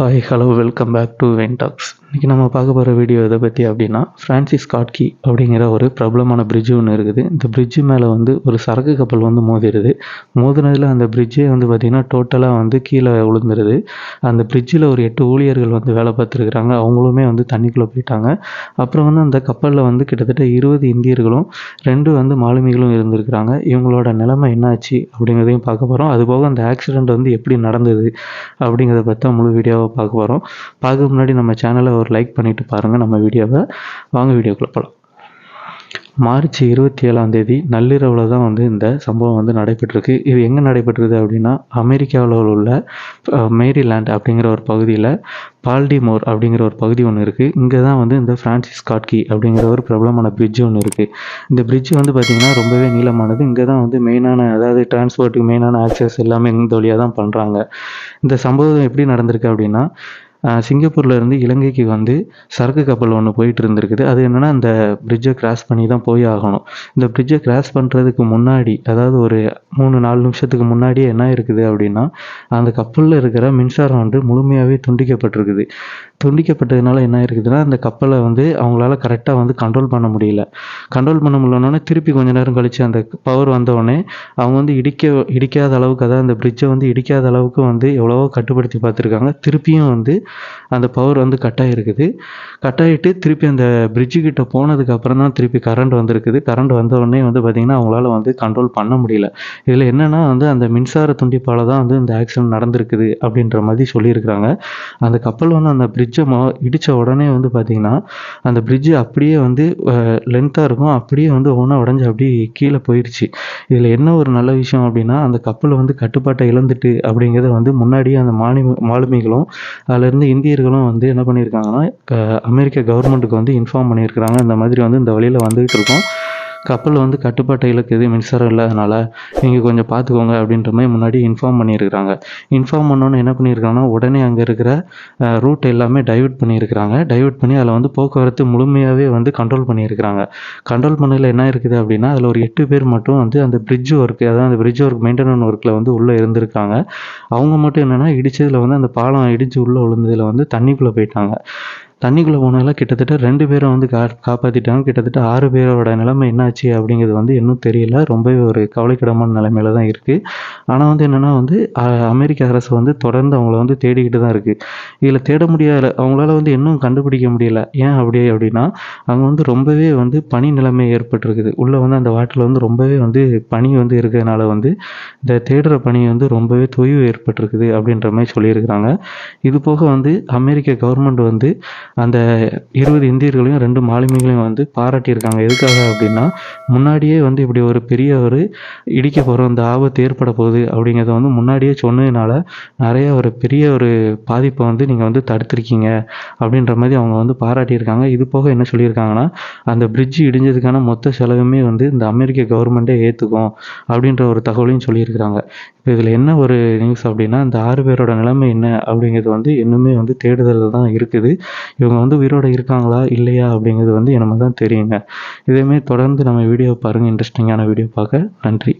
Hi, hello, welcome back to Wintox. இன்றைக்கி நம்ம பார்க்க போகிற வீடியோ இதை பற்றி அப்படின்னா ஃப்ரான்சிஸ் காட்கி அப்படிங்கிற ஒரு பிரபலமான பிரிட்ஜு ஒன்று இருக்குது. இந்த பிரிட்ஜு மேலே வந்து ஒரு சரக்கு கப்பல் வந்து மோதிடுது மோதினதில் அந்த பிரிட்ஜே வந்து பார்த்திங்கன்னா டோட்டலாக வந்து கீழே விழுந்துருது அந்த பிரிட்ஜில் ஒரு எட்டு ஊழியர்கள் வந்து வேலை பார்த்துருக்குறாங்க. அவங்களுமே வந்து தண்ணிக்குள்ளே போயிட்டாங்க. அப்புறம் வந்து அந்த கப்பலில் வந்து கிட்டத்தட்ட இருபது இந்தியர்களும் ரெண்டு வந்து மாலுமிகளும் இருந்திருக்கிறாங்க. இவங்களோட நிலைமை என்னாச்சு அப்படிங்கிறதையும் பார்க்க போகிறோம் அதுபோக அந்த ஆக்சிடெண்ட் வந்து எப்படி நடந்தது அப்படிங்கிறத பற்றி முழு வீடியோவை பார்க்க போகிறோம் பார்க்க முன்னாடி நம்ம சேனலை ஒரு லைக் பண்ணிவிட்டு பாருங்கள் நம்ம வீடியோவை. வாங்க வீடியோக்குள்ளே போகலாம் மார்ச் இருபத்தி ஏழாம் தேதி நள்ளிரவில் தான் வந்து இந்த சம்பவம் வந்து நடைபெற்றிருக்கு. இது எங்கே நடைபெற்றது அப்படின்னா அமெரிக்காவில் உள்ள மேரிலேண்ட் அப்படிங்கிற ஒரு பகுதியில் பால்டிமோர் அப்படிங்கிற ஒரு பகுதி ஒன்று இருக்குது இங்கே தான் வந்து இந்த ஃப்ரான்சிஸ் காட்கி அப்படிங்கிற ஒரு பிரபலமான பிரிட்ஜ் ஒன்று இருக்குது இந்த பிரிட்ஜ் வந்து பார்த்திங்கன்னா ரொம்பவே நீளமானது. இங்கே தான் வந்து மெயினான அதாவது டிரான்ஸ்போர்ட்டுக்கு மெயினான ஆக்சஸ் எல்லாமே இந்த வழியாக தான் பண்ணுறாங்க இந்த சம்பவம் எப்படி நடந்திருக்கு அப்படின்னா ஆஹ் சிங்கப்பூர்ல இருந்து இலங்கைக்கு வந்து சரக்கு கப்பல் ஒன்று போயிட்டு இருந்திருக்குது. அது என்னென்னா அந்த பிரிட்ஜை கிராஸ் பண்ணி தான் போய் ஆகணும். இந்த பிரிட்ஜை கிராஸ் பண்ணுறதுக்கு முன்னாடி அதாவது ஒரு மூணு நாலு நிமிஷத்துக்கு முன்னாடியே என்ன இருக்குது அப்படின்னா அந்த கப்பலில் இருக்கிற மின்சாரம் வந்து முழுமையாகவே துண்டிக்கப்பட்டிருக்குது. துண்டிக்கப்பட்டதுனால என்ன இருக்குதுன்னா அந்த கப்பலை வந்து அவங்களால கரெக்டாக வந்து கண்ட்ரோல் பண்ண முடியல. கண்ட்ரோல் பண்ண முடியலனோடனே திருப்பி கொஞ்ச நேரம் கழித்து அந்த பவர் வந்தோடனே அவங்க வந்து இடிக்க இடிக்காத அளவுக்கு அதாவது அந்த பிரிட்ஜை வந்து இடிக்காத அளவுக்கு வந்து எவ்வளவோ கட்டுப்படுத்தி பார்த்துருக்காங்க. திருப்பியும் வந்து அந்த பவர் வந்து கட் ஆகிருக்குது கட் ஆகிட்டு திருப்பி அந்த பிரிட்ஜு கிட்ட தான் திருப்பி கரண்ட் வந்திருக்குது. கரண்ட் வந்த உடனே வந்து பார்த்திங்கன்னா அவங்களால வந்து கண்ட்ரோல் பண்ண முடியல. இதில் என்னென்னா வந்து அந்த மின்சார துண்டிப்பால் தான் வந்து இந்த ஆக்சிடென்ட் நடந்திருக்குது அப்படின்ற மாதிரி சொல்லியிருக்கிறாங்க. அந்த கப்பல் வந்து அந்த பிரிட்ஜை மோ இடித்த உடனே வந்து பார்த்திங்கன்னா அந்த பிரிட்ஜு அப்படியே வந்து லென்த்தாக இருக்கும். அப்படியே வந்து ஒன்றா உடஞ்சி அப்படியே கீழே போயிடுச்சு இதில் என்ன ஒரு நல்ல விஷயம் அப்படின்னா அந்த கப்பல் வந்து கட்டுப்பாட்டை இழந்துட்டு அப்படிங்கிறத வந்து முன்னாடியே அந்த மாணி மாலுமிகளும் அதிலிருந்து இந்தியர்களும் வந்து என்ன பண்ணியிருக்காங்கன்னா அமெரிக்க கவர்மெண்ட்டுக்கு வந்து இன்ஃபார்ம் பண்ணியிருக்கிறாங்க. இந்த மாதிரி வந்து இந்த வழியில் வந்துகிட்டு இருக்கோம். கப்பல் வந்து கட்டுப்பாட்டை இழக்குது மின்சாரம் இல்லாதனால நீங்கள் கொஞ்சம் பார்த்துக்கோங்க அப்படின்ற மாதிரி முன்னாடி இன்ஃபார்ம் பண்ணியிருக்கிறாங்க. இன்ஃபார்ம் பண்ணோன்னே என்ன பண்ணியிருக்காங்கன்னா உடனே அங்கே இருக்கிற ரூட் எல்லாமே டைவர்ட் பண்ணியிருக்கிறாங்க. டைவர்ட் பண்ணி அதில் வந்து போக்குவரத்து முழுமையாகவே வந்து கண்ட்ரோல் பண்ணியிருக்கிறாங்க. கண்ட்ரோல் பண்ணதில் என்ன இருக்குது அப்படின்னா அதில் ஒரு எட்டு பேர் மட்டும் வந்து அந்த பிரிட்ஜ் ஒர்க் அதாவது அந்த பிரிட்ஜ் ஒர்க் மெயின்டெனன் ஒர்க்கில் வந்து உள்ளே இருந்திருக்காங்க. அவங்க மட்டும் என்னென்னா இடித்ததில் வந்து அந்த பாலம் இடித்து உள்ளே விழுந்ததில் வந்து தண்ணிக்குள்ளே போயிட்டாங்க. தண்ணிக்குள்ளே போனதில் கிட்டத்தட்ட ரெண்டு பேரை வந்து கா காப்பாற்றிட்டாங்க கிட்டத்தட்ட ஆறு பேரோட நிலைமை என்னாச்சு அப்படிங்கிறது வந்து இன்னும் தெரியல. ரொம்பவே ஒரு கவலைக்கிடமான நிலைமையில தான் இருக்குது ஆனால் வந்து என்னென்னா வந்து அமெரிக்க அரசு வந்து தொடர்ந்து அவங்கள வந்து தேடிக்கிட்டு தான் இருக்குது இதில் தேட முடியாத அவங்களால வந்து இன்னும் கண்டுபிடிக்க முடியல. ஏன் அப்படி அப்படின்னா அங்கே வந்து ரொம்பவே வந்து பனி நிலைமை ஏற்பட்டிருக்குது. உள்ளே வந்து அந்த வாட்டில் வந்து ரொம்பவே வந்து பனி வந்து இருக்கிறதுனால வந்து இந்த தேடுற பணி வந்து ரொம்பவே தொய்வு ஏற்பட்டிருக்குது அப்படின்ற மாதிரி சொல்லியிருக்கிறாங்க. இது போக வந்து அமெரிக்க கவர்மெண்ட் வந்து அந்த இருபது இந்தியர்களையும் ரெண்டு மாலுமிகளையும் வந்து பாராட்டியிருக்காங்க. எதுக்காக அப்படின்னா முன்னாடியே வந்து இப்படி ஒரு பெரிய ஒரு இடிக்க போகிற அந்த ஆபத்து ஏற்பட போகுது அப்படிங்கிறத வந்து முன்னாடியே சொன்னதுனால நிறைய ஒரு பெரிய ஒரு பாதிப்பை வந்து நீங்கள் வந்து தடுத்திருக்கீங்க அப்படின்ற மாதிரி அவங்க வந்து பாராட்டியிருக்காங்க. இது போக என்ன சொல்லியிருக்காங்கன்னா அந்த பிரிட்ஜ் இடிஞ்சதுக்கான மொத்த செலவுமே வந்து இந்த அமெரிக்க கவர்மெண்ட்டே ஏற்றுக்கும் அப்படின்ற ஒரு தகவலையும் சொல்லியிருக்கிறாங்க. இப்போ இதில் என்ன ஒரு நியூஸ் அப்படின்னா இந்த ஆறு பேரோட நிலைமை என்ன அப்படிங்கிறது வந்து இன்னுமே வந்து தேடுதல் தான் இருக்குது. இவங்க வந்து உயிரோட இருக்காங்களா இல்லையா அப்படிங்கிறது வந்து எனக்கு தான் தெரியுங்க. இதேமாரி தொடர்ந்து நம்ம வீடியோ பாருங்கள் இன்ட்ரெஸ்டிங்கான வீடியோ பார்க்க. நன்றி.